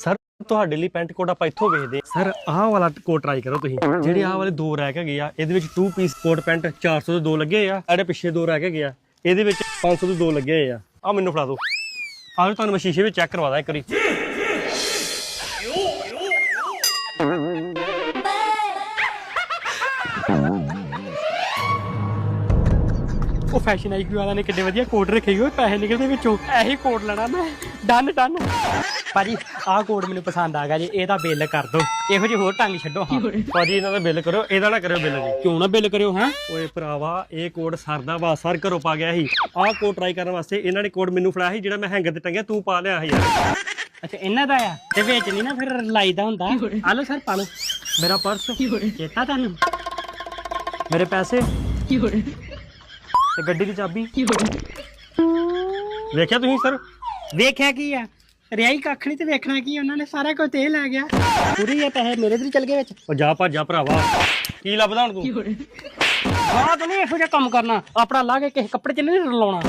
Sir ਤੁਹਾਡੇ ਲਈ pant coat ਆਪਾਂ ਇੱਥੋਂ ਵੇਚਦੇ ਸਰ ਆਹ ਵਾਲਾ ਕੋਟ ਟਰਾਈ ਕਰੋ ਤੁਸੀਂ। ਜਿਹੜੇ ਆਹ ਵਾਲੇ ਦੋ ਰੈਕ ਹੈਗੇ ਆ ਇਹਦੇ ਵਿੱਚ 2 ਪੀਸ ਕੋਟ ਪੈਂਟ 400 ਦੇ ਦੋ ਲੱਗੇ ਆ ਇਹਦੇ ਪਿੱਛੇ ਦੋ ਰੈਕ ਹੈਗੇ ਆ। ਇਹਦੇ ਵਿੱਚ 500 ਦੇ ਦੋ ਲੱਗੇ ਆ। ਆ ਮੈਨੂੰ ਫੜਾ ਦਿਓ। ਆਹ ਤੁਹਾਨੂੰ ਮੈਂ ਸ਼ੀਸ਼ੇ ਵਿੱਚ ਚੈੱਕ ਕਰਵਾ ਦਾਂ ਇੱਕ ਵਾਰੀ। ਉਹ ਫੈਸ਼ਨ ਆਈਕਿਊ ਵਾਲਾ ਨੇ ਕਿੱਡੇ ਵਧੀਆ ਕੋਟ ਰੱਖੇ ਹੋਏ ਪੈਸੇ ਨਿਕਲਦੇ ਵਿੱਚੋਂ। ਇਹੀ ਕੋਟ ਲੈਣਾ ਮੈਂ। Done done. ਭਾਜੀ ਆਹ ਕੋਟ ਮੈਨੂੰ ਪਸੰਦ ਆ ਗਿਆ ਜੀ ਇਹਦਾ ਬਿੱਲ ਕਰ ਦਿਓ ਇਹੋ ਜਿਹੇ ਹੋਰ ਟੰਗ ਛੱਡੋ ਹਾਂ। ਭਾਜੀ ਇਹਨਾਂ ਦਾ ਬਿੱਲ ਕਰੋ ਇਹਦਾ ਨਾ ਕਰਿਓ ਬਿੱਲ ਜੀ। ਕਿਉਂ ਨਾ ਬਿੱਲ ਕਰਿਓ ਹਾਂ? ਓਏ ਭਰਾਵਾ ਇਹ ਕੋਡ ਸਰਦਾ ਵਾ ਸਰ ਘਰੋਂ ਪਾ ਗਿਆ ਸੀ। ਆਹ ਕੋਡ ਟਰਾਈ ਕਰਨ ਵਾਸਤੇ ਇਹਨਾਂ ਨੇ ਕੋਡ ਮੈਨੂੰ ਫੜਾਇਆ ਸੀ ਜਿਹੜਾ ਮੈਂ ਹੈਂਗਰ ਤੇ ਟੰਗਿਆ ਤੂੰ ਪਾ ਲਿਆ ਸੀ ਯਾਰ। ਅੱਛਾ ਇਹਨਾਂ ਦਾ ਆ? ਤੇ ਵਿੱਚ ਨਹੀਂ ਨਾ ਫਿਰ ਲਾਈਦਾ ਹੁੰਦਾ। ਆ ਲਓ ਸਰ ਪਾ ਲਓ। ਮੇਰਾ ਪਰਸ ਚੇਤਾ ਤੁਹਾਨੂੰ। ਮੇਰੇ ਪੈਸੇ। ਤੇ ਗੱਡੀ ਦੀ ਚਾਬੀ? ਵੇਖਿਆ ਤੁਸੀਂ ਸਰ? ਵੇਖਿਆ ਕੀ ਆ? ਰਿਆਈ ਕੱਖ ਨਹੀਂ ਤੇ ਵੇਖਣਾ ਕੀ ਉਹਨਾਂ ਨੇ ਸਾਰਾ ਕੁਝ ਤੇ ਲੈ ਗਿਆ। ਪੂਰੀ ਇਹ ਪੈਸੇ ਮੇਰੇ ਤੇ ਚਲ ਗਏ ਵਿੱਚ? ਉਹ ਜਾ ਭੱਜਾ ਭਰਾਵਾ। ਕੀ ਲੱਭਦਾ ਹੁਣ ਤੂੰ? ਬਾਤ ਨਹੀਂ ਇਹੋ ਜਿਹਾ ਕੰਮ ਕਰਨਾ। ਆਪਣਾ ਲਾ ਕੇ ਕਿਸੇ ਕੱਪੜੇ 'ਚ ਨਹੀਂ ਰਲਾਉਣਾ।